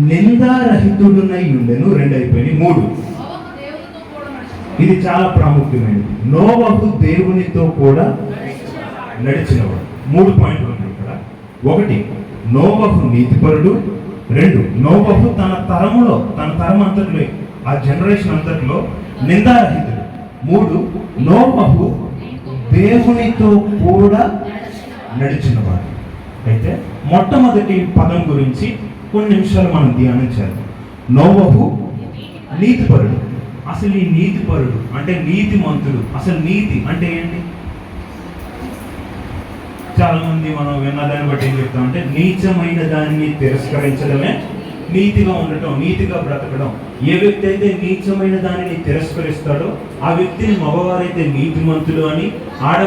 నిందారహితుడునై ఉండెను రెండు అయిపోయినాయి మూడు. ఇది చాలా ప్రాముఖ్యమైనది. నోవహు దేవునితో కూడా నడిచినవాడు. మూడు పాయింట్లు ఉన్నాయి ఇక్కడ. ఒకటి నోవహు నీతిపరుడు. రెండు నోవహు తన తరములో తన తరం అంతట్లో ఆ జనరేషన్ అంతట్లో నిందారహితుడు. మూడు నోవహు దేవునితో కూడా నడిచినవాడు. అయితే మొట్టమొదటి పదం గురించి కొన్ని నిమిషాలు మనం ధ్యానించాలి నోవహు నీతిపరుడు. అసలు ఈ నీతిపరుడు అంటే నీతి మంతుడు అసలు నీతి అంటే ఏంటి? చాలా మంది మనం విన్న దాన్ని బట్టి ఏం చెప్తాం అంటే నీచమైన దాన్ని తిరస్కరించడమే నీతిగా ఉండటం నీతిగా బ్రతకడం. ఏ వ్యక్తి అయితే నీచమైన దానిని తిరస్కరిస్తాడో ఆ వ్యక్తిని మగవారైతే నీతిమంతుడు అని ఆడ